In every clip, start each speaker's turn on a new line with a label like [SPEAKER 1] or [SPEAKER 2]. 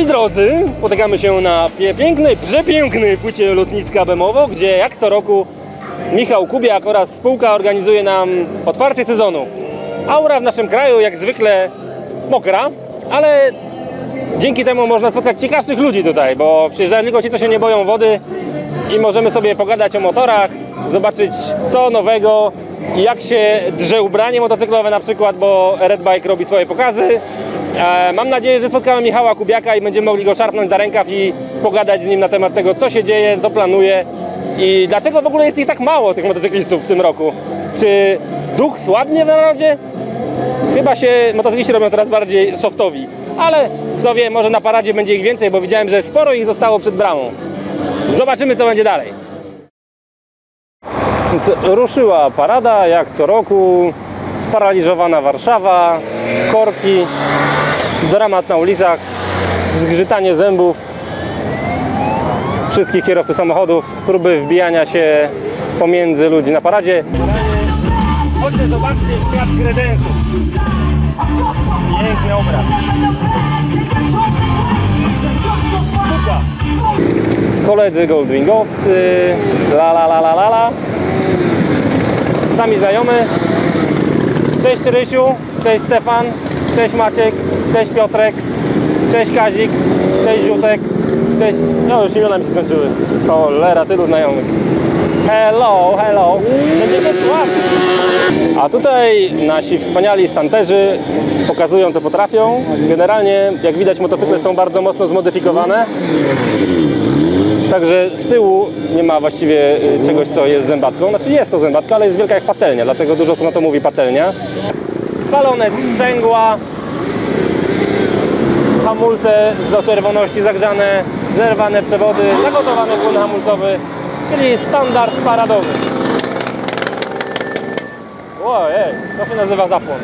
[SPEAKER 1] Moi drodzy, spotykamy się na pięknej, przepięknej płycie lotniska Bemowo, gdzie jak co roku Michał Kubiak oraz spółka organizuje nam otwarcie sezonu. Aura w naszym kraju jak zwykle mokra, ale dzięki temu można spotkać ciekawszych ludzi tutaj, bo przyjeżdżają tylko ci, co się nie boją wody i możemy sobie pogadać o motorach, zobaczyć co nowego jak się drze ubranie motocyklowe na przykład, bo Red Bike robi swoje pokazy. E, Mam nadzieję, że spotkamy Michała Kubiaka i będziemy mogli go szarpnąć za rękaw i pogadać z nim na temat tego, co się dzieje, co planuje i dlaczego w ogóle jest ich tak mało, tych motocyklistów w tym roku. Czy duch słabnie w narodzie? Chyba się motocykliści robią coraz bardziej softowi, ale kto wie, może na paradzie będzie ich więcej, bo widziałem, że sporo ich zostało przed bramą. Zobaczymy, co będzie dalej. Ruszyła parada, jak co roku, sparaliżowana Warszawa, korki, dramat na ulicach, zgrzytanie zębów wszystkich kierowców samochodów, próby wbijania się pomiędzy ludzi na paradzie. Chodźcie, zobaczcie świat kredensów. Piękny obraz. Koledzy goldwingowcy, la la la la la la. Sami znajomy. Cześć Rysiu, cześć Stefan, cześć Maciek, cześć Piotrek, cześć Kazik, cześć Ziutek, cześć... No już imiona mi się skończyły. Cholera, tylu znajomych. Hello, hello. Będziemy sławni. A tutaj nasi wspaniali stanterzy pokazują co potrafią. Generalnie, jak widać, motocykle są bardzo mocno zmodyfikowane. Także z tyłu nie ma właściwie y, czegoś, co jest zębatką. Znaczy jest to zębatka, ale jest wielka jak patelnia, dlatego dużo osób na to mówi patelnia. Spalone sprzęgła, hamulce do czerwoności zagrzane, zerwane przewody, zagotowany płyn hamulcowy, czyli standard paradowy. Ojej, to się nazywa zapłon.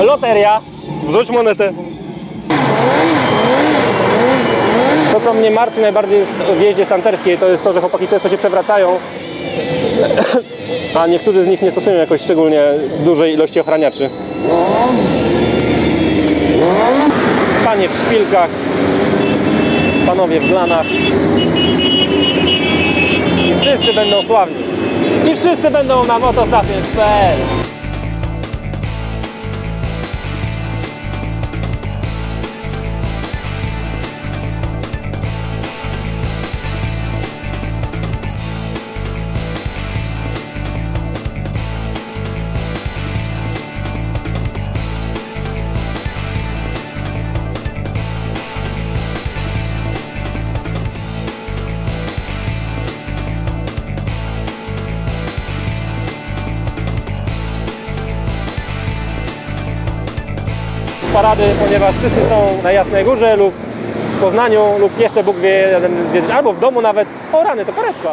[SPEAKER 1] Loteria. Wrzuć monetę. Co mnie martwi najbardziej w jeździe stanterskiej, to jest to, że chłopaki często się przewracają, a niektórzy z nich nie stosują jakoś szczególnie dużej ilości ochraniaczy. Panie w szpilkach, panowie w glanach. I wszyscy będą sławni. I wszyscy będą na motosapiens.pl parady, ponieważ wszyscy są na Jasnej Górze lub w Poznaniu lub jeszcze Bóg wie, albo w domu nawet. O rany, to karetka.